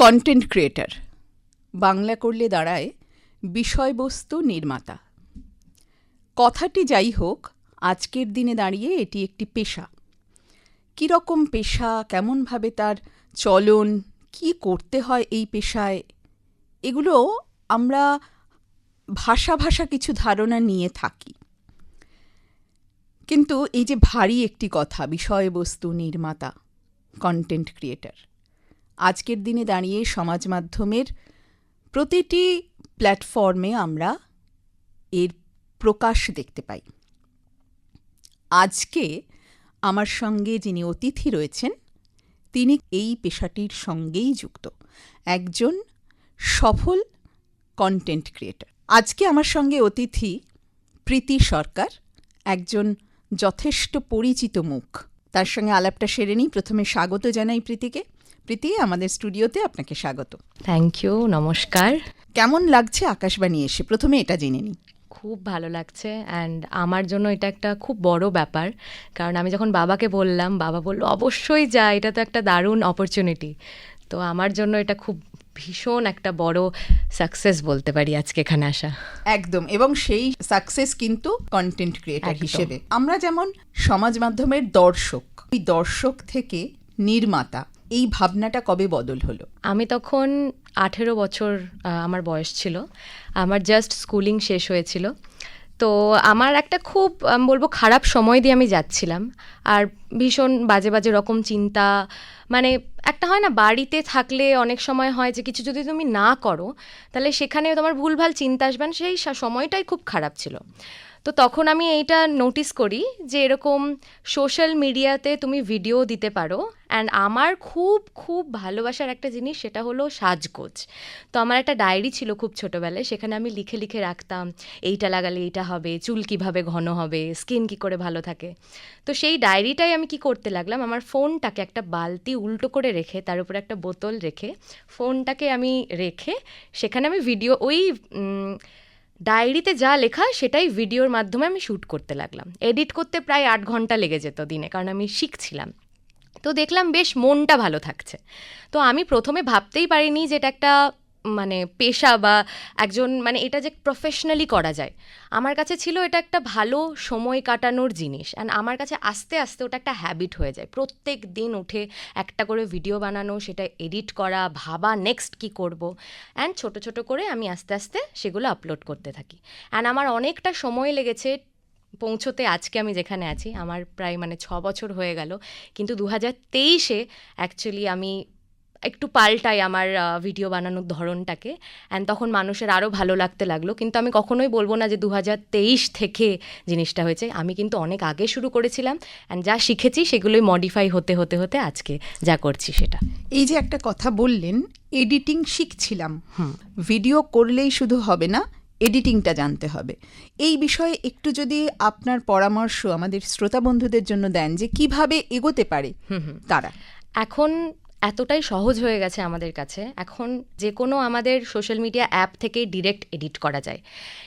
Content creator Bangla করলে দাঁড়ায় বিষয়বস্তু নির্মাতা। কথাটি যাই হোক, আজকের দিনে দাঁড়িয়ে এটি একটি পেশা। কীরকম পেশা কেমনভাবে তার চলন, কি করতে হয় এই পেশায়, এগুলো আমরা ভাষা ভাষা কিছু ধারণা নিয়ে থাকি। কিন্তু এই যে ভারী একটি কথা, বিষয়বস্তু নির্মাতা কন্টেন্ট ক্রিয়েটার আজকের দিনে দাঁড়িয়ে সমাজ মাধ্যমের প্রতিটি প্ল্যাটফর্মে আমরা এর প্রকাশ দেখতে পাই। আজকে আমার সঙ্গে যিনি অতিথি রয়েছেন, তিনি এই পেশাটির সঙ্গেই যুক্ত। একজন সফল কন্টেন্ট ক্রিয়েটার আজকে আমার সঙ্গে অতিথি প্রীতি সরকার, একজন যথেষ্ট পরিচিত মুখ। তার সঙ্গে আলাপটা সেরে নিই। প্রথমে স্বাগত জানাই প্রীতিকে। প্রীতি আমাদের স্টুডিওতে আপনাকে স্বাগত। থ্যাংক ইউ নমস্কার। কেমন লাগছে আকাশবাণী এসে? প্রথমে এটা জেনে নিই। খুব ভালো লাগছে অ্যান্ড আমার জন্য এটা একটা খুব বড় ব্যাপার কারণ আমি যখন বাবাকে বললাম বাবা বলল অবশ্যই যা এটা তো একটা দারুণ অপরচুনিটি তো আমার জন্য এটা খুব ভীষণ একটা বড় সাকসেস বলতে পারি আজকে এখানে আসা। একদম এবং সেই সাকসেস কিন্তু কন্টেন্ট ক্রিয়েটার হিসেবে। আমরা যেমন সমাজ মাধ্যমের দর্শক এই দর্শক থেকে নির্মাতা এই ভাবনাটা কবে বদল হলো? আমি তখন আঠেরো বছর আমার বয়স ছিল। আমার জাস্ট স্কুলিং শেষ হয়েছিল। তো আমার একটা খুব, আমি বলব, খারাপ সময় দিয়ে আমি যাচ্ছিলাম। আর ভীষণ বাজে বাজে রকম চিন্তা মানে একটা হয় না, বাড়িতে থাকলে অনেক সময় হয় যে, কিছু যদি তুমি না করো, তাহলে সেখানে তোমার ভুলভাল চিন্তা আসবেন সেই সময়টাই খুব খারাপ ছিল। তো তখন আমি এইটা নোটিস করি যে এরকম সোশ্যাল মিডিয়াতে তুমি ভিডিও দিতে পারো অ্যান্ড আমার খুব খুব ভালোবাসার একটা জিনিস সেটা হলো সাজগোজ। তো আমার একটা ডায়েরি ছিল খুব ছোটোবেলায়, সেখানে আমি লিখে লিখে রাখতাম, এইটা লাগালে এইটা হবে, চুল কীভাবে ঘন হবে স্কিন কী করে ভালো থাকে। তো সেই ডায়েরিটাই আমি কি করতে লাগলাম, আমার ফোনটাকে একটা বালতি উল্টো করে রেখে, তার উপরে একটা বোতল রেখে, ফোনটাকে আমি রেখে, সেখানে আমি ভিডিও ওই ডায়েরিতে যা লেখা সেটাই ভিডিওর মাধ্যমে আমি শ্যুট করতে লাগলাম। এডিট করতে প্রায় আট ঘণ্টা লেগে যেত দিনে, কারণ আমি শিখছিলাম। তো দেখলাম বেশ মনটা ভালো থাকছে। তো আমি প্রথমে ভাবতেই পারিনি যে এটা একটা মানে পেশা বা একজন মানে এটা যে প্রফেশনালি করা যায়। আমার কাছে ছিল এটা একটা ভালো সময় কাটানোর জিনিস। অ্যান্ড আমার কাছে আস্তে আস্তে ওটা একটা হ্যাবিট হয়ে যায়। প্রত্যেক দিন উঠে একটা করে ভিডিও বানানো, সেটা এডিট করা, ভাবা নেক্সট কি করব। অ্যান্ড ছোট ছোট করে আমি আস্তে আস্তে সেগুলো আপলোড করতে থাকি। অ্যান্ড আমার অনেকটা সময় লেগেছে পৌঁছোতে, আজকে আমি যেখানে আছি, আমার প্রায় মানে ছ বছর হয়ে গেল। কিন্তু দু হাজার তেইশে অ্যাকচুয়ালি আমি একটু পাল্টাই আমার ভিডিও বানানোর ধরনটাকে। অ্যান্ড তখন মানুষের আরও ভালো লাগতে লাগল। কিন্তু আমি কখনোই বলব না যে দু হাজার তেইশ থেকে জিনিসটা হয়েছে। আমি কিন্তু অনেক আগে শুরু করেছিলাম। অ্যান্ড যা শিখেছি সেগুলোই মডিফাই হতে হতে হতে আজকে যা করছি সেটা। এই যে একটা কথা বললেন এডিটিং শিখছিলাম। ভিডিও করলেই শুধু হবে না এডিটিংটা জানতে হবে। এই বিষয়ে একটু যদি আপনার পরামর্শ আমাদের শ্রোতা বন্ধুদের জন্য দেন যে কীভাবে এগোতে পারে তারা। এখন এতটাই সহজ হয়ে গেছে আমাদের কাছে। এখন যে কোনো আমাদের সোশ্যাল মিডিয়া অ্যাপ থেকেই ডিরেক্ট এডিট করা যায়।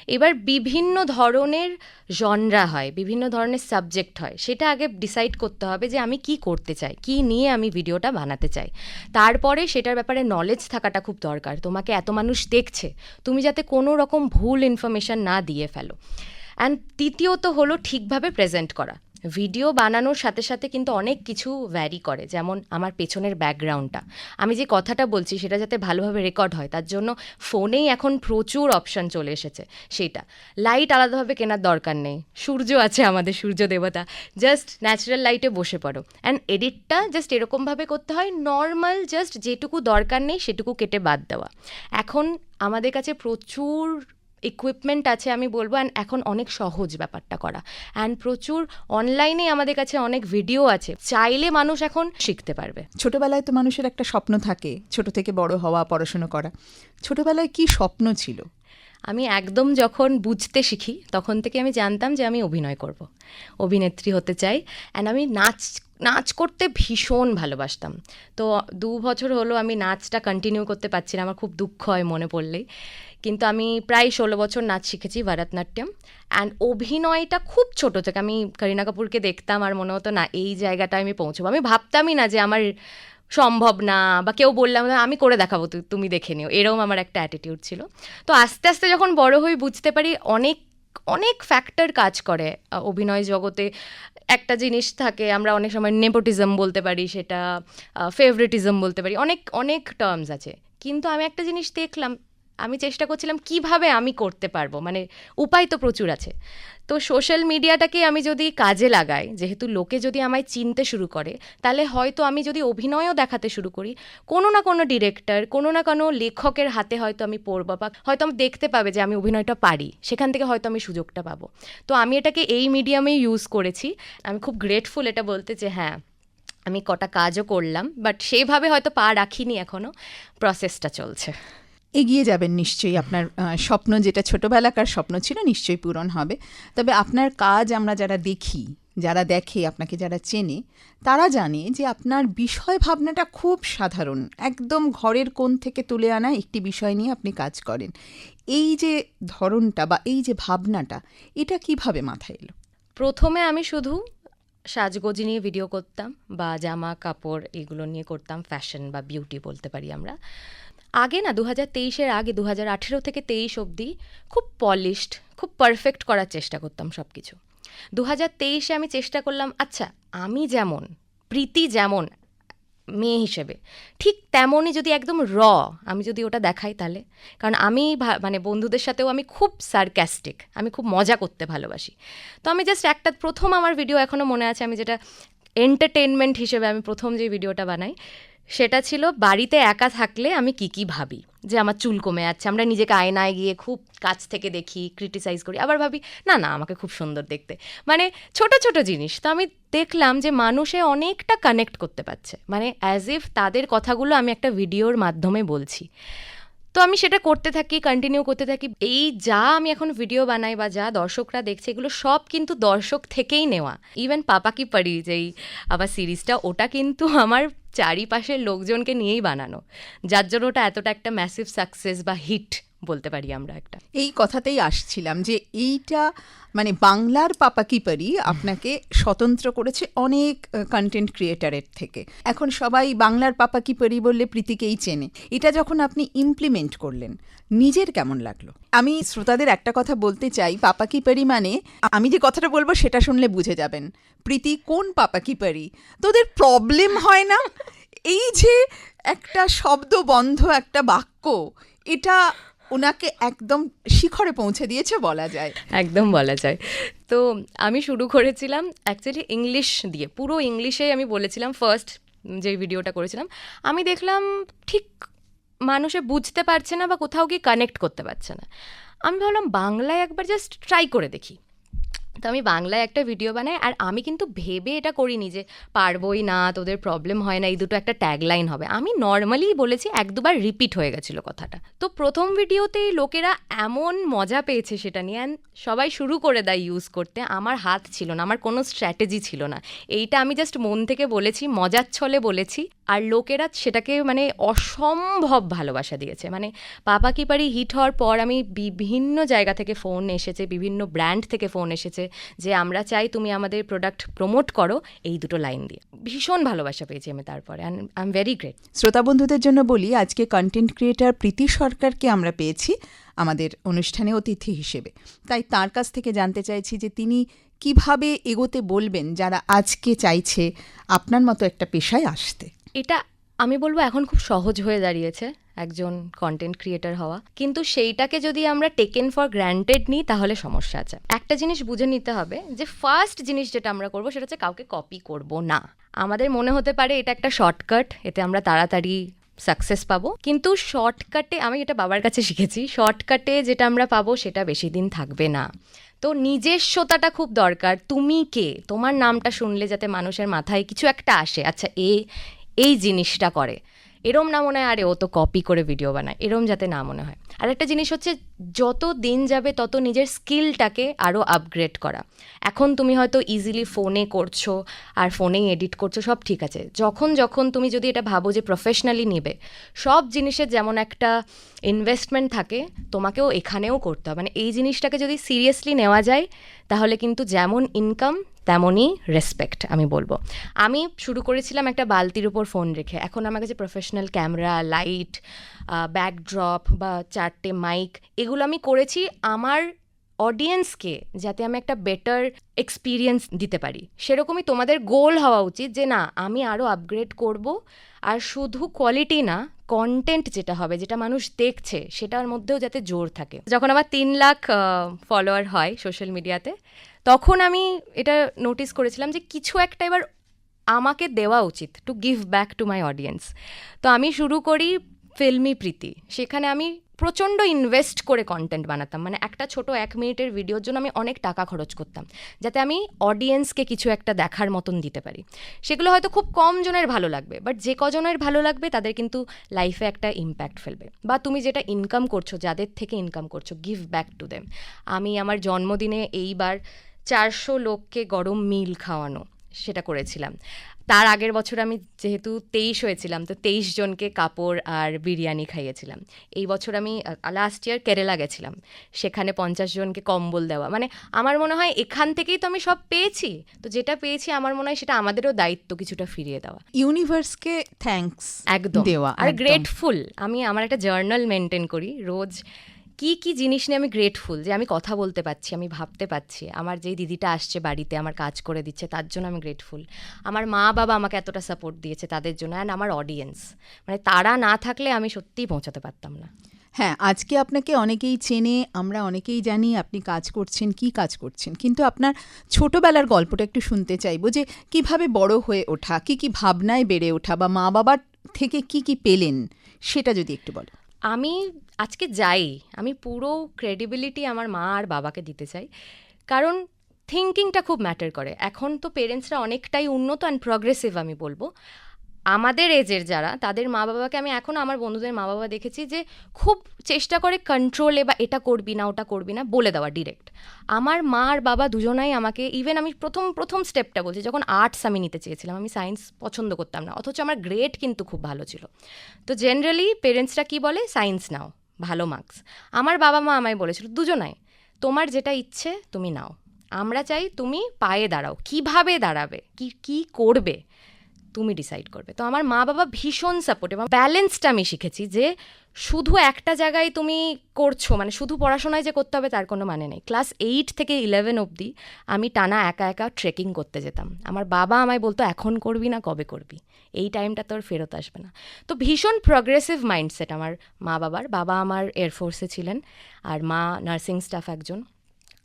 এবার বিভিন্ন ধরনের জনরা হয়, বিভিন্ন ধরনের সাবজেক্ট হয়, সেটা আগে ডিসাইড করতে হবে যে আমি কি করতে চাই, কি নিয়ে আমি ভিডিওটা বানাতে চাই। তারপরে সেটার ব্যাপারে নলেজ থাকাটা খুব দরকার, তোমাকে এত মানুষ দেখছে, তুমি যাতে কোনো রকম ভুল ইনফরমেশন না দিয়ে ফেলো। অ্যান্ড তৃতীয়ত হলো ঠিকভাবে প্রেজেন্ট করা। ভিডিও বানানোর সাথে সাথে কিন্তু অনেক কিছু ভ্যারি করে। যেমন আমার পেছনের ব্যাকগ্রাউন্ডটা আমি যে কথাটা বলছি সেটা যাতে ভালোভাবে রেকর্ড হয়, তার জন্য ফোনেই এখন প্রচুর অপশান চলে এসেছে সেটা। লাইট আলাদাভাবে কেনার দরকার নেই। সূর্য আছে আমাদের সূর্য দেবতা। জাস্ট ন্যাচারাল লাইটে বসে পড়ো। অ্যান্ড এডিটটা জাস্ট এরকমভাবে করতে হয় নর্মাল জাস্ট যেটুকু দরকার নেই সেটুকু কেটে বাদ দেওয়া। এখন আমাদের কাছে প্রচুর ইকুইপমেন্ট আছে আমি বলব অ্যান্ড এখন অনেক সহজ ব্যাপারটা করা। অ্যান্ড প্রচুর অনলাইনে আমাদের কাছে অনেক ভিডিও আছে চাইলে মানুষ এখন শিখতে পারবে। ছোটবেলায় তো মানুষের একটা স্বপ্ন থাকে ছোট থেকে বড় হওয়া পড়াশুনো করা। ছোটবেলায় কি স্বপ্ন ছিল? আমি একদম যখন বুঝতে শিখি তখন থেকে আমি জানতাম যে আমি অভিনয় করব। অভিনেত্রী হতে চাই। অ্যান্ড আমি নাচ নাচ করতে ভীষণ ভালোবাসতাম। তো দু বছর হলো আমি নাচটা কন্টিনিউ করতে পারছি না আমার খুব দুঃখ হয় মনে পড়লেই। কিন্তু আমি প্রায় ষোলো বছর নাচ শিখেছি ভারতনাট্যম। অ্যান্ড অভিনয়টা খুব ছোট থেকে আমি করিনা কাপুরকে দেখতাম আর মনে হতো, না, এই জায়গাটায় আমি পৌঁছবো। আমি ভাবতামই না যে আমার সম্ভব না বা কেউ বললাম আমি করে দেখাবো তুমি দেখে নিও। এরকম আমার একটা অ্যাটিটিউড ছিল। তো আস্তে আস্তে যখন বড় হই বুঝতে পারি অনেক অনেক ফ্যাক্টর কাজ করে অভিনয় জগতে। একটা জিনিস থাকে, আমরা অনেক সময় নেপোটিজম বলতে পারি, সেটা ফেভারিটিজম বলতে পারি, অনেক অনেক টার্মস আছে। কিন্তু আমি একটা জিনিস দেখলাম আমি চেষ্টা করছিলাম কীভাবে আমি করতে পারব মানে উপায় তো প্রচুর আছে। তো সোশ্যাল মিডিয়াটাকে আমি যদি কাজে লাগাই, যেহেতু লোকে যদি আমায় চিনতে শুরু করে, তাহলে হয়তো আমি যদি অভিনয়ও দেখাতে শুরু করি, কোনো না কোনো ডিরেক্টর কোনো না কোনো লেখকের হাতে হয়তো আমি পড়ব বা হয়তো আমি দেখতে পাবে যে আমি অভিনয়টা পারি, সেখান থেকে হয়তো আমি সুযোগটা পাবো। তো আমি এটাকে এই মিডিয়ামেই ইউজ করেছি। আমি খুব গ্রেটফুল এটা বলতে যে হ্যাঁ আমি কটা কাজও করলাম বাট সেইভাবে হয়তো পা রাখিনি এখনও প্রসেসটা চলছে। এগিয়ে যাবেন নিশ্চয়ই আপনার স্বপ্ন যেটা ছোটবেলাকার স্বপ্ন ছিল নিশ্চয়ই পূরণ হবে। তবে আপনার কাজ আমরা যারা দেখি, যারা দেখে, আপনাকে যারা চেনে, তারা জানে যে আপনার বিষয় ভাবনাটা খুব সাধারণ। একদম ঘরের কোণ থেকে তুলে আনা একটি বিষয় নিয়ে আপনি কাজ করেন। এই যে ধরনটা বা এই যে ভাবনাটা, এটা কীভাবে মাথায় এলো? প্রথমে আমি শুধু সাজগোজ নিয়ে ভিডিও করতাম বা জামা কাপড় এগুলো নিয়ে করতাম ফ্যাশন বা বিউটি বলতে পারি আমরা। আগে না দু হাজার তেইশের আগে দু হাজার আঠেরো থেকে তেইশ অবধি খুব পলিশড খুব পারফেক্ট করার চেষ্টা করতাম সব কিছু দু হাজার তেইশে আমি চেষ্টা করলাম আচ্ছা আমি যেমন, প্রীতি যেমন, মেয়ে হিসেবে, ঠিক তেমনই যদি একদম র, আমি যদি ওটা দেখাই তাহলে। কারণ আমি মানে বন্ধুদের সাথেও আমি খুব সার্ক্যাস্টিক আমি খুব মজা করতে ভালোবাসি। তো আমি জাস্ট একটা, প্রথম আমার ভিডিও এখনও মনে আছে, আমি যেটা এন্টারটেনমেন্ট হিসেবে আমি প্রথম যে ভিডিওটা বানাই সেটা ছিল বাড়িতে একা থাকলে আমি কি কি ভাবি? যে আমার চুল কমে যাচ্ছে, আমরা নিজেকে আয়নায় গিয়ে খুব কাছ থেকে দেখি ক্রিটিসাইজ করি, আবার ভাবি, না না, আমাকে খুব সুন্দর দেখতে। মানে ছোট ছোট জিনিস। তো আমি দেখলাম যে মানুষে অনেকটা কানেক্ট করতে পারছে। মানে অ্যাজ ইফ তাদের কথাগুলো আমি একটা ভিডিওর মাধ্যমে বলছি। তো আমি সেটা করতে থাকি কন্টিনিউ করতে থাকি। এই যা আমি এখন ভিডিও বানাই বা যা দর্শকরা দেখছে, এগুলো সব কিন্তু দর্শক থেকেই নেওয়া। ইভেন পাপা কি পারি যেই আবার সিরিজটা, ওটা কিন্তু আমার চারিপাশের লোকজনকে নিয়েই বানানো। যার জন্য ওটা এতটা একটা ম্যাসিভ সাকসেস বা হিট বলতে পারি আমরা একটা। এই কথাতেই আসছিলাম যে এইটা মানে বাংলার পাপা কিপারি আপনাকে স্বতন্ত্র করেছে অনেক কন্টেন্ট ক্রিয়েটারের থেকে। এখন সবাই বাংলার পাপা কিপারি বললে প্রীতিকেই চেনে। এটা যখন আপনি ইমপ্লিমেন্ট করলেন, নিজের কেমন লাগল? আমি শ্রোতাদের একটা কথা বলতে চাই পাপা কিপারি মানে আমি যে কথাটা বলব সেটা শুনলে বুঝে যাবেন। প্রীতি কোন পাপা কিপারি তোদের প্রবলেম হয় না? এই যে একটা শব্দ বন্ধ একটা বাক্য, এটা ওনাকে একদম শিখরে পৌঁছে দিয়েছে বলা যায়। একদম বলা যায়। তো আমি শুরু করেছিলাম অ্যাকচুয়ালি ইংলিশ দিয়ে। পুরো ইংলিশেই আমি বলেছিলাম ফার্স্ট যে ভিডিওটা করেছিলাম। আমি দেখলাম ঠিক মানুষে বুঝতে পারছে না বা কোথাও গিয়ে কানেক্ট করতে পারছে না। আমি ভাবলাম বাংলায় একবার জাস্ট ট্রাই করে দেখি। তো আমি বাংলায় একটা ভিডিও বানাই, আর আমি কিন্তু ভেবে এটা করিনি যে পারবই না, তোদের প্রবলেম হয় না, এই দুটো একটা ট্যাগলাইন হবে। আমি নর্মালি বলেছি, এক দুবার রিপিট হয়ে গেছিল কথাটা। তো প্রথম ভিডিওতেই লোকেরা এমন মজা পেয়েছে সেটা নিয়ে অ্যান্ড সবাই শুরু করে দেয় ইউজ করতে। আমার হাত ছিল না, আমার কোনো স্ট্র্যাটেজি ছিল না। এইটা আমি জাস্ট মন থেকে বলেছি, মজার ছলে বলেছি। আর লোকেরা সেটাকে মানে অসম্ভব ভালোবাসা দিয়েছে। মানে পাপা কি পারি হিট হওয়ার পর আমি বিভিন্ন জায়গা থেকে ফোন এসেছে, বিভিন্ন ব্র্যান্ড থেকে ফোন এসেছে যে আমরা চাই তুমি আমাদের প্রোডাক্ট প্রমোট করো এই দুটো লাইন দিয়ে। ভীষণ ভালোবাসা পেয়েছি আমি তারপরে and I am very great শ্রোতা বন্ধুদের জন্য বলি, আজকে কন্টেন্ট ক্রিয়েটার প্রীতি সরকারকে আমরা পেয়েছি আমাদের অনুষ্ঠানে অতিথি হিসেবে। তাই তার কাছ থেকে জানতে চাইছি যে তিনি কীভাবে এগোতে বলবেন যারা আজকে চাইছে আপনার মতো একটা পেশায় আসতে। এটা আমি বলব এখন খুব সহজ হয়ে দাঁড়িয়েছে একজন কন্টেন্ট ক্রিয়েটার হওয়া। কিন্তু সেইটাকে যদি আমরা টেকেন ফর গ্র্যান্টেড নিই, তাহলে সমস্যা আছে। একটা জিনিস বুঝে নিতে হবে যে ফার্স্ট জিনিস যেটা আমরা করব, সেটা হচ্ছে কাউকে কপি করব না। আমাদের মনে হতে পারে এটা একটা শর্টকাট এতে আমরা তাড়াতাড়ি সাকসেস পাবো। কিন্তু শর্টকাটে আমি এটা বাবার কাছে শিখেছি শর্টকাটে যেটা আমরা পাবো, সেটা বেশি দিন থাকবে না। তো নিজস্বতাটা খুব দরকার। তুমি কে? তোমার নামটা শুনলে যাতে মানুষের মাথায় কিছু একটা আসে। আচ্ছা এ এই জিনিসটা করে। এরম না মনে হয়, আরে ও তো কপি করে ভিডিও বানায়। এরম যাতে না মনে হয়। আর একটা জিনিস হচ্ছে, যত দিন যাবে, তত নিজের স্কিলটাকে আরও আপগ্রেড করা। এখন তুমি হয়তো ইজিলি ফোনে করছ, আর ফোনেই এডিট করছ, সব ঠিক আছে। যখন যখন তুমি যদি এটা ভাবো যে প্রফেশনালি নেবে, সব জিনিসের যেমন একটা ইনভেস্টমেন্ট থাকে, তোমাকেও এখানেও করতে হবে। মানে এই জিনিসটাকে যদি সিরিয়াসলি নেওয়া যায়, তাহলে কিন্তু যেমন ইনকাম তেমনই রেসপেক্ট আমি বলব। আমি শুরু করেছিলাম একটা বালতির উপর ফোন রেখে। এখন আমার কাছে প্রফেশনাল ক্যামেরা লাইট ব্যাকড্রপ বা চারটে মাইক এগুলো আমি করেছি আমার অডিয়েন্সকে যাতে আমি একটা বেটার এক্সপিরিয়েন্স দিতে পারি। সেরকমই তোমাদের গোল হওয়া উচিত যে, না, আমি আরও আপগ্রেড করব। আর শুধু কোয়ালিটি না কন্টেন্ট যেটা হবে, যেটা মানুষ দেখছে, সেটার মধ্যেও যাতে জোর থাকে। যখন আমার তিন লাখ ফলোয়ার হয় সোশ্যাল মিডিয়াতে তখন আমি এটা নোটিস করেছিলাম যে কিছু একটা এবার আমাকে দেওয়া উচিত to give back to my audience তো আমি শুরু করি ফিল্মি প্রীতি সেখানে আমি প্রচণ্ড ইনভেস্ট করে কন্টেন্ট বানাতাম। মানে একটা ছোট এক মিনিটের ভিডিওর জন্য আমি অনেক টাকা খরচ করতাম, যাতে আমি অডিয়েন্সকে কিছু একটা দেখার মতন দিতে পারি। সেগুলো হয়তো খুব কম জনের ভালো লাগবে বাট যে কজনের ভালো লাগবে, তাদের কিন্তু লাইফে একটা ইম্প্যাক্ট ফেলবে। বা তুমি যেটা ইনকাম করছ, যাদের থেকে ইনকাম করছ গিভ ব্যাক টু দেম আমি আমার জন্মদিনে এইবার চারশো লোককে গরম মিল খাওয়ানো সেটা করেছিলাম। তার আগের বছর আমি যেহেতু তেইশ হয়েছিলাম তো তেইশ জনকে কাপড় আর বিরিয়ানি খাইয়েছিলাম। এই বছর আমি লাস্ট ইয়ার কেরালা গেছিলাম। সেখানে পঞ্চাশ জনকে কম্বল দেওয়া। মানে আমার মনে হয় এখান থেকেই তো আমি সব পেয়েছি। তো যেটা পেয়েছি আমার মনে হয় সেটা আমাদেরও দায়িত্ব কিছুটা ফিরিয়ে দেওয়া। ইউনিভার্সকে থ্যাঙ্কস একদম। দেওয়া আর গ্রেটফুল আমি আমার একটা জার্নাল মেনটেন করি। রোজ কি কি জিনিস নিয়ে আমি গ্রেটফুল যে আমি কথা বলতে পারছি আমি ভাবতে পারছি। আমার যেই দিদিটা আসছে বাড়িতে আমার কাজ করে দিচ্ছে তার জন্য আমি গ্রেটফুল আমার মা বাবা আমাকে এতটা সাপোর্ট দিয়েছে তাদের জন্য অ্যান্ড আমার অডিয়েন্স মানে তারা না থাকলে আমি সত্যিই পৌঁছাতে পারতাম না। হ্যাঁ আজকে আপনাকে অনেকেই চেনে আমরা অনেকেই জানি আপনি কাজ করছেন কি কাজ করছেন। কিন্তু আপনার ছোটবেলার গল্পটা একটু শুনতে চাইব যে কীভাবে বড় হয়ে ওঠা কি কি ভাবনায় বেড়ে ওঠা বা মা বাবার থেকে কি কি পেলেন সেটা যদি একটু বলো। আমি আজকে যাই, আমি পুরো ক্রেডিবিলিটি আমার মা আর বাবাকে দিতে চাই। কারণ থিঙ্কিংটা খুব ম্যাটার করে। এখন তো পেরেন্টসরা অনেকটাই উন্নত অ্যান্ড প্রগ্রেসিভ আমি বলব। আমাদের এজের যারা, তাদের মা বাবাকে আমি এখন আমার বন্ধুদের মা বাবা দেখেছি যে খুব চেষ্টা করে কন্ট্রোলে বা এটা করবি না, ওটা করবি না বলে দেওয়া ডিরেক্ট আমার মা আর বাবা দুজনাই আমাকে ইভেন আমি প্রথম প্রথম স্টেপটা বলছি, যখন আর্টস আমি নিতে চেয়েছিলাম, আমি সায়েন্স পছন্দ করতাম না, অথচ আমার গ্রেড কিন্তু খুব ভালো ছিল। তো জেনারেলি পেরেন্টসরা কি বলে? সায়েন্স নাও। ভালো মার্কস আমার বাবা মা আমায় বলেছিল, দুজনাই, তোমার যেটা ইচ্ছে তুমি নাও। আমরা চাই তুমি পায়ে দাঁড়াও। কীভাবে দাঁড়াবে? কি কি করবে? তুমি ডিসাইড করবে। তো আমার মা বাবা ভীষণ সাপোর্ট এবং ব্যালেন্সটা আমি শিখেছি যে শুধু একটা জায়গায় তুমি করছ মানে শুধু পড়াশোনায় যে করতে হবে তার কোনো মানে নেই। ক্লাস এইট থেকে ইলেভেন অবধি আমি টানা একা একা ট্রেকিং করতে যেতাম। আমার বাবা আমায় বলতো, এখন করবি না, কবে করবি? এই টাইমটা তোর ফেরত আসবে না। তো ভীষণ প্রগ্রেসিভ মাইন্ডসেট আমার মা বাবার বাবা আমার এয়ারফোর্সে ছিলেন আর মা নার্সিং স্টাফ একজন।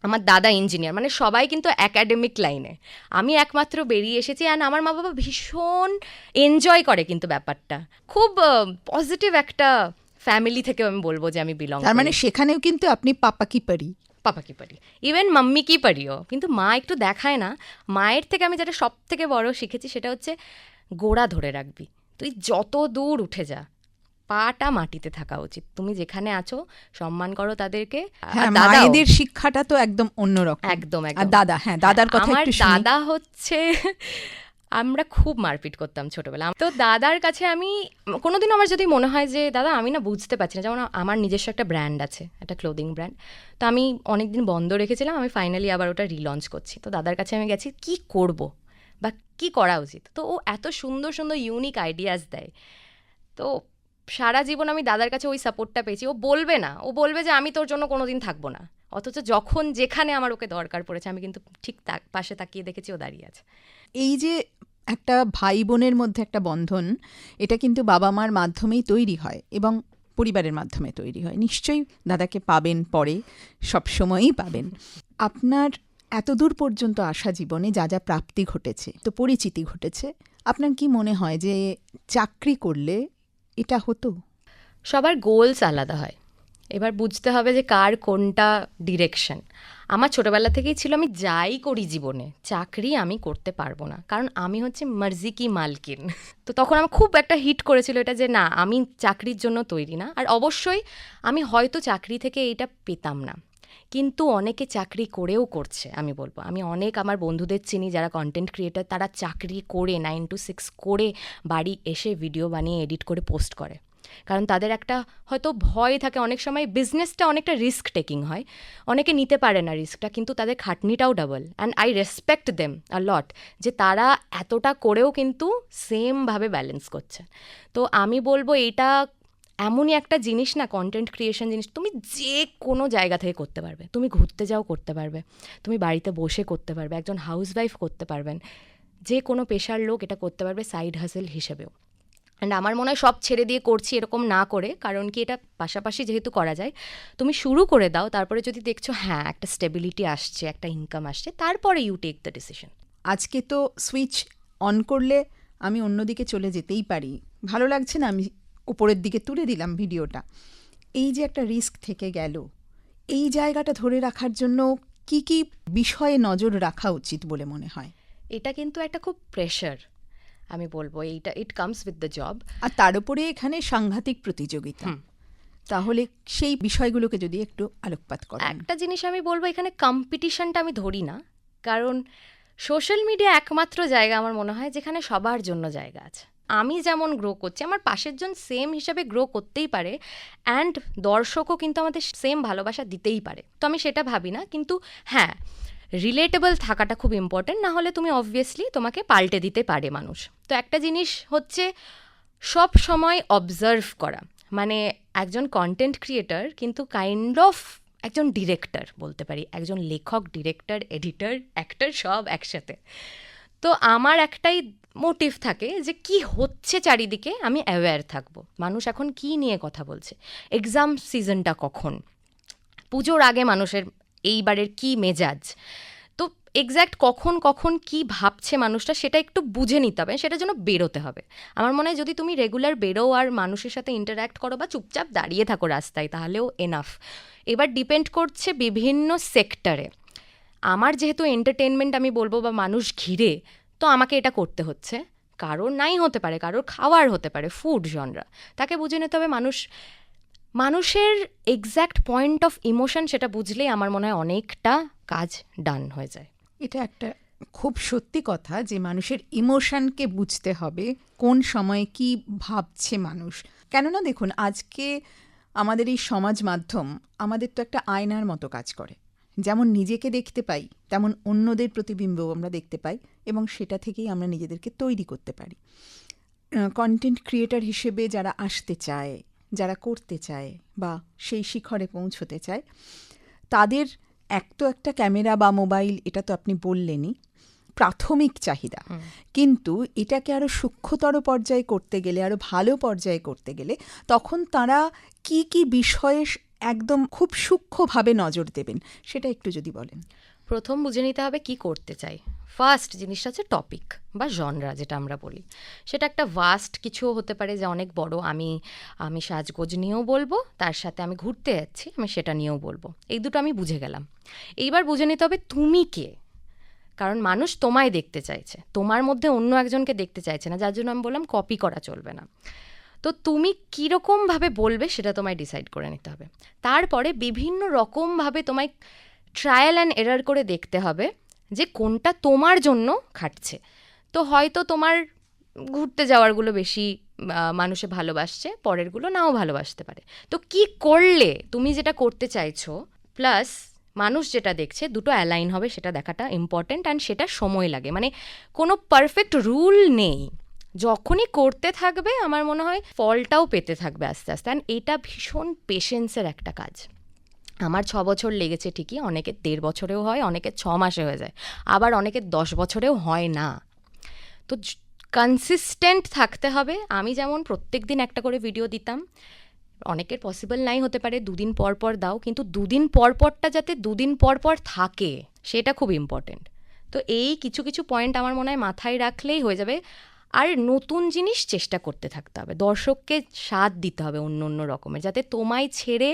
আমার দাদা ইঞ্জিনিয়ার মানে সবাই কিন্তু একাডেমিক লাইনে আমি একমাত্র বেরিয়ে এসেছি অ্যান্ড আমার মা বাবা ভীষণ এনজয় করে কিন্তু ব্যাপারটা। খুব পজিটিভ একটা ফ্যামিলি থেকে আমি বলব যে আমি বিলং তার মানে সেখানেও কিন্তু আপনি পাপা কি পারি। পাপা কি পারি। ইভেন মাম্মি কি পারিও। কিন্তু মা একটু দেখায় না। মায়ের থেকে আমি যেটা সব থেকে বড় শিখেছি সেটা হচ্ছে গোড়া ধরে রাখবি। তুই যত দূর উঠে যা পাটা মাটিতে থাকা উচিত। তুমি যেখানে আছো সম্মান করো তাদেরকে। হ্যাঁ মায়েদের শিক্ষাটা তো একদম অন্যরকম। একদম একদম। দাদা হ্যাঁ দাদার কথা আমার দাদা হচ্ছে আমরা খুব মারপিট করতাম ছোটবেলা তো দাদার কাছে আমি কোনোদিন আমার যদি মনে হয় যে, দাদা, আমি না বুঝতে পারছি না। যেমন আমার নিজস্ব একটা ব্র্যান্ড আছে, একটা ক্লোদিং ব্র্যান্ড। তো আমি অনেকদিন বন্ধ রেখেছিলাম, আমি ফাইনালি আবার ওটা রিলঞ্চ করছি। তো দাদার কাছে আমি গেছি, কি করব বা কি করা উচিত? তো ও এত সুন্দর সুন্দর ইউনিক আইডিয়াস দেয়। তো সারা জীবন আমি দাদার কাছে ওই সাপোর্টটা পেয়েছি। ও বলবে না, ও বলবে যে, আমি তোর জন্য কোনো দিন থাকব না। অথচ যখন যেখানে আমার ওকে দরকার পড়েছে, আমি কিন্তু ঠিক পাশে তাকিয়ে দেখেছি, ও দাঁড়িয়ে আছে। এই যে একটা ভাই বোনের মধ্যে একটা বন্ধন, এটা কিন্তু বাবা মার মাধ্যমেই তৈরি হয় এবং পরিবারের মাধ্যমে তৈরি হয়। নিশ্চয়ই দাদাকে পাবেন পরে সব সময়ই পাবেন। আপনার এত দূর পর্যন্ত আসা জীবনে যা যা প্রাপ্তি ঘটেছে, তো পরিচিতি ঘটেছে, আপনার কি মনে হয় যে চাকরি করলে এটা হতো? সবার গোলস আলাদা হয়। এবার বুঝতে হবে যে কার কোনটা ডিরেকশন আমার ছোটবেলা থেকেই ছিল আমি যাই করি জীবনে, চাকরি আমি করতে পারব না। কারণ আমি হচ্ছে মার্জি কি মালকিন। তো তখন আমার খুব একটা হিট করেছিল এটা যে না, আমি চাকরির জন্য তৈরি না। আর অবশ্যই আমি হয়তো চাকরি থেকে এইটা পেতাম না। কিন্তু অনেকে চাকরি করেও করছে, আমি বলব। আমি অনেক আমার বন্ধুদের চিনি যারা কন্টেন্ট ক্রিয়েটার তারা চাকরি করে নাইন টু সিক্স করে বাড়ি এসে ভিডিও বানিয়ে এডিট করে পোস্ট করে। কারণ তাদের একটা হয়তো ভয় থাকে, অনেক সময় বিজনেসটা অনেকটা রিস্ক টেকিং হয়। অনেকে নিতে পারে না রিস্কটা কিন্তু তাদের খাটনিটাও double and I respect them a lot যে তারা এতটা করেও কিন্তু সেমভাবে ব্যালেন্স করছে। তো আমি বলব এটা এমনই একটা জিনিস না কন্টেন্ট ক্রিয়েশন জিনিস, তুমি যে কোনো জায়গা থেকে করতে পারবে। তুমি ঘুরতে যাও করতে পারবে, তুমি বাড়িতে বসে করতে পারবে, একজন হাউসওয়াইফ করতে পারবেন, যে কোনো পেশার লোক এটা করতে পারবে সাইড হাসেল হিসেবেও। অ্যান্ড আমার মনে হয় সব ছেড়ে দিয়ে করছি এরকম না করে কারণ কি এটা পাশাপাশি যেহেতু করা যায় তুমি শুরু করে দাও তারপরে যদি দেখছ হ্যাঁ একটা স্টেবিলিটি আসছে একটা ইনকাম আসছে তারপরে ইউ টেক দ্য ডিসিশন আজকে তো সুইচ অন করলে আমি অন্যদিকে চলে যেতেই পারি। ভালো লাগছে না আমি উপরের দিকে তুলে দিলাম ভিডিওটা। এই যে একটা রিস্ক থেকে গেল এই জায়গাটা ধরে রাখার জন্য কি কি বিষয়ে নজর রাখা উচিত বলে মনে হয়? এটা কিন্তু একটা খুব প্রেশার আমি বলব এইটা it comes with the job আর তার উপরে এখানে সাংঘাতিক প্রতিযোগিতা। তাহলে সেই বিষয়গুলোকে যদি একটু আলোকপাত করেন। একটা জিনিস আমি বলব এখানে কম্পিটিশনটা আমি ধরি না। কারণ সোশ্যাল মিডিয়া একমাত্র জায়গা আমার মনে হয় যেখানে সবার জন্য জায়গা আছে। আমি যেমন গ্রো করছি আমার পাশের জন সেম হিসাবে গ্রো করতেই পারে অ্যান্ড দর্শকও কিন্তু আমাদের সেম ভালোবাসা দিতেই পারে। তো আমি সেটা ভাবি না কিন্তু হ্যাঁ রিলেটেবল থাকাটা খুব ইম্পর্টেন্ট না হলে তুমি অবভিয়াসলি তোমাকে পাল্টে দিতে পারে মানুষ। তো একটা জিনিস হচ্ছে সব সময় অবজার্ভ করা। মানে একজন কন্টেন্ট ক্রিয়েটার কিন্তু কাইন্ড অফ একজন ডিরেক্টর বলতে পারি, একজন লেখক ডিরেক্টর এডিটর অ্যাক্টর সব একসাথে। তো আমার একটাই মোটিভ থাকে যে কি হচ্ছে চারিদিকে আমি অ্যাওয়্যার থাকব। মানুষ এখন কি নিয়ে কথা বলছে? এক্সাম সিজনটা কখন? পুজোর আগে মানুষের এইবারের কি মেজাজ? তো এক্স্যাক্ট কখন কখন কি ভাবছে মানুষটা সেটা একটু বুঝে নিতে হবে, সেটা যেন বেরোতে হবে। আমার মনে হয় যদি তুমি রেগুলার বেরো আর মানুষের সাথে ইন্টারাক্ট করো বা চুপচাপ দাঁড়িয়ে থাকো রাস্তায়, তাহলেও এনাফ এবার ডিপেন্ড করছে বিভিন্ন সেক্টরে আমার যেহেতু এন্টারটেনমেন্ট আমি বলব বা মানুষ ঘিরে, তো আমাকে এটা করতে হচ্ছে। কারোর নাই হতে পারে, কারোর খাওয়ার হতে পারে ফুড জনরা তাকে বুঝে নিতে হবে মানুষ মানুষের এক্স্যাক্ট পয়েন্ট অফ ইমোশন সেটা বুঝলে আমার মনে হয় অনেকটা কাজ ডান হয়ে যায়। এটা একটা খুব সত্যি কথা যে মানুষের ইমোশনকে বুঝতে হবে, কোন সময়ে কি ভাবছে মানুষ। কেননা দেখুন, আজকে আমাদের এই সমাজ মাধ্যম আমাদের তো একটা আয়নার মতো কাজ করে। যেমন নিজেকে দেখতে পাই, তেমন অন্যদের প্রতিবিম্বও আমরা দেখতে পাই এবং সেটা থেকেই আমরা নিজেদেরকে তৈরি করতে পারি। কন্টেন্ট ক্রিয়েটার হিসেবে যারা আসতে চায় যারা করতে চায় বা সেই শিখরে পৌঁছতে চায় তাদের এক তো একটা ক্যামেরা বা মোবাইল এটা তো আপনি বললেনই প্রাথমিক চাহিদা। কিন্তু এটাকে আরও সূক্ষ্মতর পর্যায়ে করতে গেলে আরও ভালো পর্যায়ে করতে গেলে তখন তারা কি কি বিষয়ে একদম খুব সূক্ষ্মভাবে নজর দেবেন সেটা একটু যদি বলেন। প্রথম বুঝে নিতে হবে কি করতে চাই ফার্স্ট জিনিসটা হচ্ছে টপিক বা জনরা যেটা আমরা বলি। সেটা একটা ভাস্ট কিছু হতে পারে যে অনেক বড়। আমি আমি সাজগোজ নিয়েও বলব, তার সাথে আমি ঘুরতে যাচ্ছি, আমি সেটা নিয়েও বলব। এই দুটো আমি বুঝে গেলাম। এইবার বুঝে নিতে হবে তুমি কে? কারণ মানুষ তোমায় দেখতে চাইছে। তোমার মধ্যে অন্য একজনকে দেখতে চাইছে না, যার জন্য আমি বললাম কপি করা চলবে না। তো তুমি কীরকমভাবে বলবে সেটা তোমায় ডিসাইড করে নিতে হবে। তারপরে বিভিন্ন রকমভাবে তোমায় ট্রায়াল অ্যান্ড এরার করে দেখতে হবে। যে কোনটা তোমার জন্য খাটছে। তো হয়তো তোমার ঘুরতে যাওয়ারগুলো বেশি মানুষে ভালোবাসছে, পরেরগুলো নাও ভালোবাসতে পারে। তো কি করলে তুমি যেটা করতে চাইছো, প্লাস মানুষ যেটা দেখছে, দুটো অ্যালাইন হবে, সেটা দেখাটা ইম্পর্ট্যান্ট অ্যান্ড সেটা সময় লাগে। মানে কোনো পারফেক্ট রুল নেই। যখনই করতে থাকবে, আমার মনে হয়, ফলটাও পেতে থাকবে আস্তে আস্তে। অ্যান্ড এটা ভীষণ পেশেন্সের একটা কাজ। আমার ছ বছর লেগেছে ঠিকই অনেকের দেড় বছরেও হয় অনেকের ছ মাসে হয়ে যায়, আবার অনেকের দশ বছরেও হয় না। তো কনসিস্টেন্ট থাকতে হবে। আমি যেমন প্রত্যেক দিন একটা করে ভিডিও দিতাম, অনেকের পসিবল নাই হতে পারে, দুদিন পর পর দাও, কিন্তু দুদিন পর পরটা যাতে দুদিন পর পর থাকে, সেটা খুব ইম্পর্টেন্ট তো এই কিছু কিছু পয়েন্ট আমার মনে হয় মাথায় রাখলেই হয়ে যাবে। আর নতুন জিনিস চেষ্টা করতে থাকতে হবে, দর্শককে স্বাদ দিতে হবে অন্য অন্য রকমের, যাতে তোমায় ছেড়ে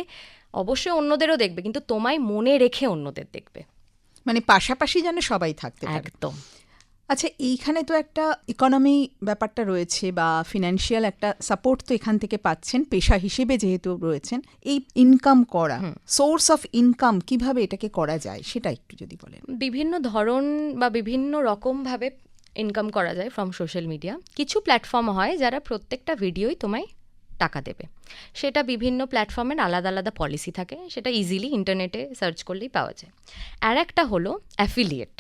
অবশ্যই অন্যদেরও দেখবে কিন্তু তোমায় মনে রেখে অন্যদের দেখবে। মানে পাশাপাশি যেন সবাই থাকতে একদম। আচ্ছা এইখানে তো একটা ইকোনমি ব্যাপারটা রয়েছে বা ফিনান্সিয়াল একটা সাপোর্ট তো এখান থেকে পাচ্ছেন পেশা হিসেবে যেহেতু রয়েছেন এই ইনকাম করা সোর্স অফ ইনকাম কীভাবে এটাকে করা যায় সেটা একটু যদি বলেন। বিভিন্ন ধরন বা বিভিন্ন রকমভাবে ইনকাম করা যায় ফ্রম সোশ্যাল মিডিয়া কিছু প্ল্যাটফর্ম হয় যারা প্রত্যেকটা ভিডিওই তোমায় টাকা দেবে। সেটা বিভিন্ন প্ল্যাটফর্মের আলাদা আলাদা পলিসি থাকে, সেটা ইজিলি ইন্টারনেটে সার্চ করলেই পাওয়া যায়। আর একটা হলো অ্যাফিলিয়েট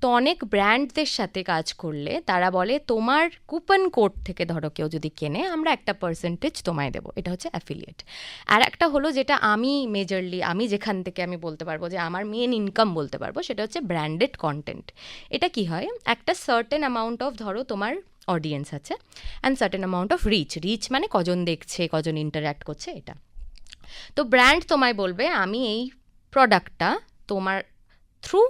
তো অনেক ব্র্যান্ডদের সাথে কাজ করলে তারা বলে, তোমার কুপন কোড থেকে ধরো কেউ যদি কেনে, আমরা একটা পার্সেন্টেজ তোমায় দেবো। এটা হচ্ছে অ্যাফিলিয়েট আর একটা হলো যেটা আমি মেজরলি আমি যেখান থেকে আমি বলতে পারব যে আমার মেন ইনকাম বলতে পারব, সেটা হচ্ছে ব্র্যান্ডেড কন্টেন্ট এটা কি হয়? একটা সার্টেন অ্যামাউন্ট অফ ধরো তোমার অডিয়েন্স আছে and certain amount of reach reach মানে কজন দেখছে, কজন ইন্টারাক্ট করছে, এটা। তো ব্র্যান্ড তোমায় বলবে, আমি এই প্রোডাক্টটা তোমার থ্রু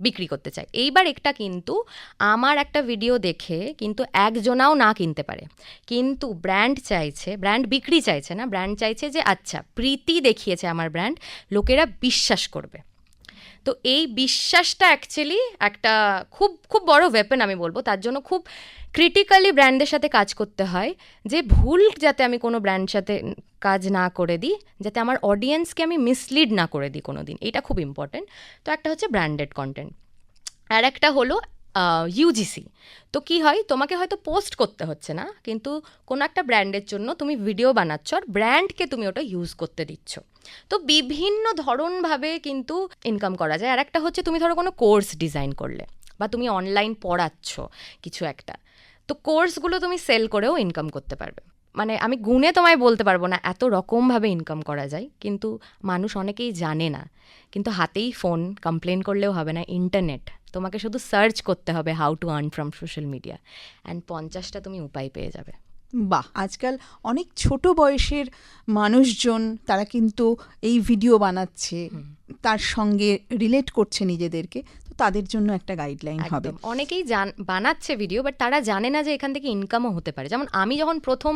বিক্রি করতে চাই। এইবার একটা কিন্তু আমার একটা ভিডিও দেখে কিন্তু একজনাও না কিনতে পারে। কিন্তু ব্র্যান্ড চাইছে ব্র্যান্ড বিক্রি চাইছে না ব্র্যান্ড চাইছে যে আচ্ছা প্রীতি দেখিয়েছে আমার ব্র্যান্ড লোকেরা বিশ্বাস করবে। তো এই বিশ্বাসটা অ্যাকচুয়ালি একটা খুব খুব বড় ওয়েপন আমি বলব। তার জন্য খুব ক্রিটিক্যালি ব্র্যান্ডের সাথে কাজ করতে হয়, যে ভুল যাতে আমি কোনো ব্র্যান্ড সাথে কাজ না করে দিই, যাতে আমার অডিয়েন্সকে আমি মিসলিড না করে দিই কোনো দিন এটা খুব ইম্পর্টেন্ট তো একটা হচ্ছে ব্র্যান্ডেড কন্টেন্ট আর একটা হলো ইউজিসি তো কি হয়, তোমাকে হয়তো পোস্ট করতে হচ্ছে না, কিন্তু কোনো একটা ব্র্যান্ডের জন্য তুমি ভিডিও বানাচ্ছ, আর ব্র্যান্ডকে তুমি ওটা ইউজ করতে দিচ্ছ। তো বিভিন্ন ধরনভাবে কিন্তু ইনকাম করা যায়। আর একটা হচ্ছে, তুমি ধরো কোনো কোর্স ডিজাইন করলে, বা তুমি অনলাইন পড়াচ্ছ কিছু একটা। তো কোর্সগুলো তুমি সেল করেও ইনকাম করতে পারবে। মানে আমি গুণে তোমায় বলতে পারব না, এত রকমভাবে ইনকাম করা যায়, কিন্তু মানুষ অনেকেই জানে না। কিন্তু হাতেই ফোন কমপ্লেন করলেও হবে না ইন্টারনেট তোমাকে শুধু সার্চ করতে হবে how to earn from social media and পঞ্চাশটা তুমি উপায় পেয়ে যাবে। বাহ। আজকাল অনেক ছোট বয়সের মানুষজন তারা কিন্তু এই ভিডিও বানাচ্ছে তার সঙ্গে রিলেট করছে নিজেদেরকে তো তাদের জন্য একটা গাইডলাইন হবে। অনেকেই জান বানাচ্ছে ভিডিও বাট তারা জানে না যে এখান থেকে ইনকামও হতে পারে। যেমন আমি যখন প্রথম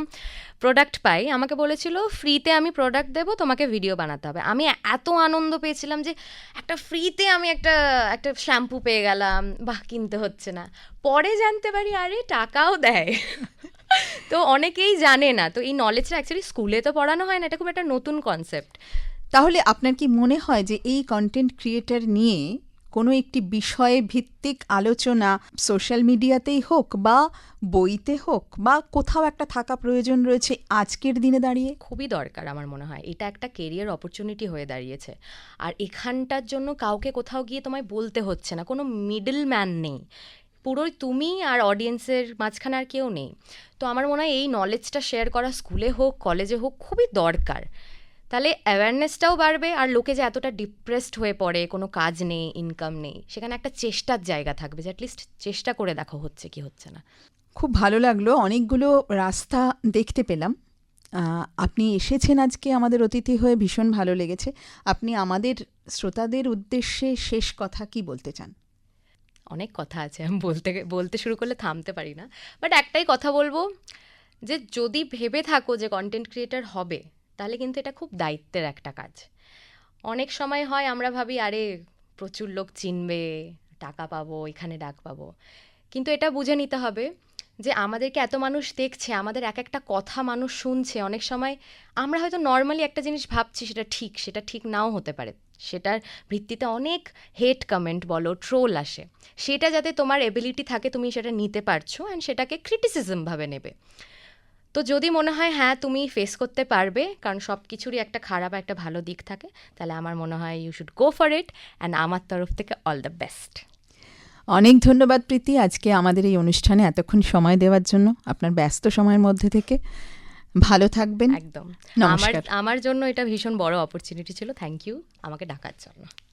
প্রোডাক্ট পাই আমাকে বলেছিল ফ্রিতে আমি প্রোডাক্ট দেবো তোমাকে ভিডিও বানাতে হবে। আমি এত আনন্দ পেয়েছিলাম যে একটা ফ্রিতে আমি একটা একটা শ্যাম্পু পেয়ে গেলাম। বাহ কিনতে হচ্ছে না। পরে জানতে পারি আরে টাকাও দেয়। তো অনেকেই জানে না তো এই নলেজটা অ্যাকচুয়ালি স্কুলে তো পড়ানো হয় না এটা খুব একটা নতুন কনসেপ্ট তাহলে আপনার কি মনে হয় যে এই কন্টেন্ট ক্রিয়েটর নিয়ে কোনো একটি বিষয়ে ভিত্তিক আলোচনা সোশ্যাল মিডিয়াতেই হোক বা বইতে হোক বা কোথাও একটা থাকা প্রয়োজন রয়েছে আজকের দিনে দাঁড়িয়ে? খুবই দরকার আমার মনে হয় এটা একটা কেরিয়ার অপরচুনিটি হয়ে দাঁড়িয়েছে। আর এখানটার জন্য কাউকে কোথাও গিয়ে তোমায় বলতে হচ্ছে না কোনো মিডল ম্যান নেই। পুরোই তুমি আর অডিয়েন্সের মাঝখানে আর কেউ নেই। তো আমার মনে হয় এই নলেজটা শেয়ার করা স্কুলে হোক কলেজে হোক, খুবই দরকার। তাহলে অ্যাওয়ারনেসটাও বাড়বে আর লোকে যে এতটা ডিপ্রেসড হয়ে পড়ে, কোনো কাজ নেই ইনকাম নেই, সেখানে একটা চেষ্টার জায়গা থাকবে যে অ্যাটলিস্ট চেষ্টা করে দেখো হচ্ছে কি হচ্ছে না। খুব ভালো লাগল, অনেকগুলো রাস্তা দেখতে পেলাম। আপনি এসেছেন আজকে আমাদের অতিথি হয়ে, ভীষণ ভালো লেগেছে। আপনি আমাদের শ্রোতাদের উদ্দেশ্যে শেষ কথা কি বলতে চান? অনেক কথা আছে, আমি বলতে বলতে শুরু করলে থামতে পারি না। বাট একটাই কথা বলব, যে যদি ভেবে থাকো যে কন্টেন্ট ক্রিয়েটার হবে, তাহলে কিন্তু এটা খুব দায়িত্বের একটা কাজ। অনেক সময় হয়, আমরা ভাবি, আরে প্রচুর লোক চিনবে, টাকা পাবো, এখানে ডাক পাবো। কিন্তু এটা বুঝে নিতে হবে যে আমাদেরকে এত মানুষ দেখছে, আমাদের এক একটা কথা মানুষ শুনছে, অনেক সময় আমরা হয়তো নর্মালি একটা জিনিস ভাবছি, সেটা ঠিক সেটা ঠিক নাও হতে পারে। সেটার ভিত্তিতে অনেক হেট কমেন্ট বলো ট্রোল আসে। সেটা যাতে তোমার এবিলিটি থাকে, তুমি সেটা নিতে পারছ অ্যান্ড সেটাকে ক্রিটিসিজম ভাবে নেবে। তো যদি মনে হয় হ্যাঁ তুমি ফেস করতে পারবে, কারণ সব কিছুরই একটা খারাপ, একটা ভালো দিক থাকে, তাহলে আমার মনে হয় you should go for it and আমার তরফ থেকে অল দ্য বেস্ট অনেক ধন্যবাদ, প্রীতি, আজকে আমাদের এই অনুষ্ঠানে এতক্ষণ সময় দেওয়ার জন্য। আপনার ব্যস্ত সময়ের মধ্যে থেকে ভালো থাকবেন। একদম। আমার আমার জন্য এটা ভীষণ বড় অপরচুনিটি ছিল। থ্যাংক ইউ আমাকে ডাকার জন্য।